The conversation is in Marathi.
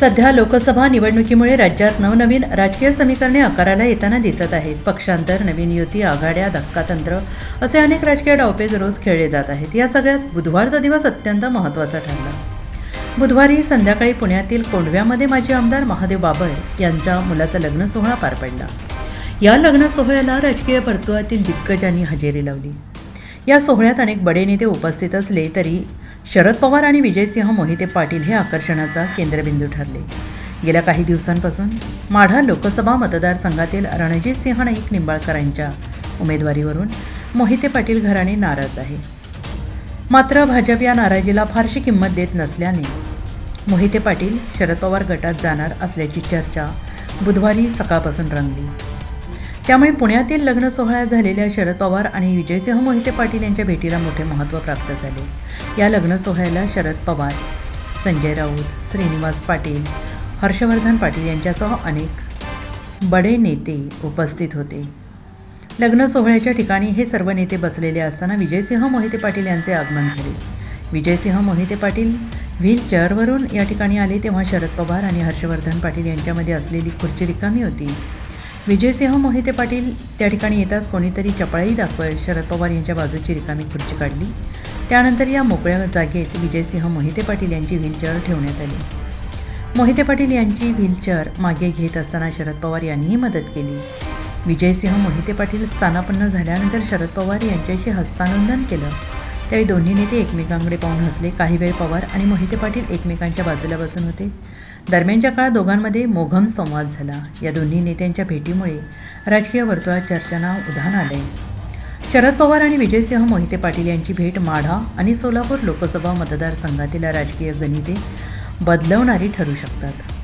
सध्या लोकसभा निवडणुकीमुळे राज्यात नवनवीन राजकीय समीकरणे आकाराला येताना दिसत आहेत. पक्षांतर नवीन युती आघाड्या धक्कातंत्र असे अनेक राजकीय डावपेच रोज खेळले जात आहेत. या सगळ्यात बुधवारचा दिवस अत्यंत महत्त्वाचा ठरला. बुधवारी संध्याकाळी पुण्यातील कोंडव्यामध्ये माजी आमदार महादेव बाबर यांच्या मुलाचा लग्न सोहळा पार पडला. या लग्न सोहळ्याला राजकीय वर्तुळातील दिग्गजांनी हजेरी लावली. या सोहळ्यात अनेक बडे नेते उपस्थित असले तरी शरद पवार आणि विजयसिंह मोहिते पाटील हे आकर्षणाचा केंद्रबिंदू ठरले. गेल्या काही दिवसांपासून माढा लोकसभा मतदारसंघातील रणजित सिंह नाईक निंबाळकरांच्या उमेदवारीवरून मोहिते पाटील घराणे नाराज आहे. मात्र भाजप या नाराजीला फारशी किंमत देत नसल्याने मोहिते पाटील शरद पवार गटात जाणार असल्याची चर्चा बुधवारी सकाळपासून रंगली. त्यामुळे पुण्यातील लग्न सोहळ्यात झालेल्या शरद पवार आणि विजयसिंह मोहिते पाटील यांच्या भेटीला मोठे महत्त्व प्राप्त झाले. या लग्न सोहळ्याला शरद पवार संजय राऊत श्रीनिवास पाटील हर्षवर्धन पाटील यांच्यासह अनेक बडे नेते उपस्थित होते. लग्न सोहळ्याच्या ठिकाणी हे सर्व नेते बसलेले असताना विजयसिंह मोहिते पाटील यांचे आगमन झाले. विजयसिंह मोहिते पाटील व्हील चेअरवरून या ठिकाणी आले तेव्हा शरद पवार आणि हर्षवर्धन पाटील यांच्यामध्ये असलेली खुर्ची रिकामी होती. विजयसिंह मोहिते पाटील त्या ठिकाणी येताच कोणीतरी चपळाई दाखवत शरद पवार यांच्या बाजूची रिकामी खुर्ची काढली. त्यानंतर या मोकळ्या जागेत विजयसिंह मोहिते पाटील यांची व्हीलचेअर ठेवण्यात आली. मोहिते पाटील यांची व्हीलचेअर मागे घेत असताना शरद पवार यांनीही मदत केली. विजयसिंह मोहिते पाटील स्थानापन्न झाल्यानंतर शरद पवार यांच्याशी हस्तानंदन केलं. त्यावेळी दोन्ही नेते एकमेकांकडे पाहून हसले. काही वेळ पवार आणि मोहिते पाटील एकमेकांच्या बाजूला बसून होते. दरम्यानच्या काळात दोघांमध्ये मोघम संवाद झाला. या दोन्ही नेत्यांच्या भेटीमुळे राजकीय वर्तुळात चर्चांना उधाण आले शरद पवार आणि विजयसिंह मोहिते पाटील यांची भेट माढा आणि सोलापूर लोकसभा मतदारसंघातील राजकीय गणिते बदलवणारी ठरू शकतात.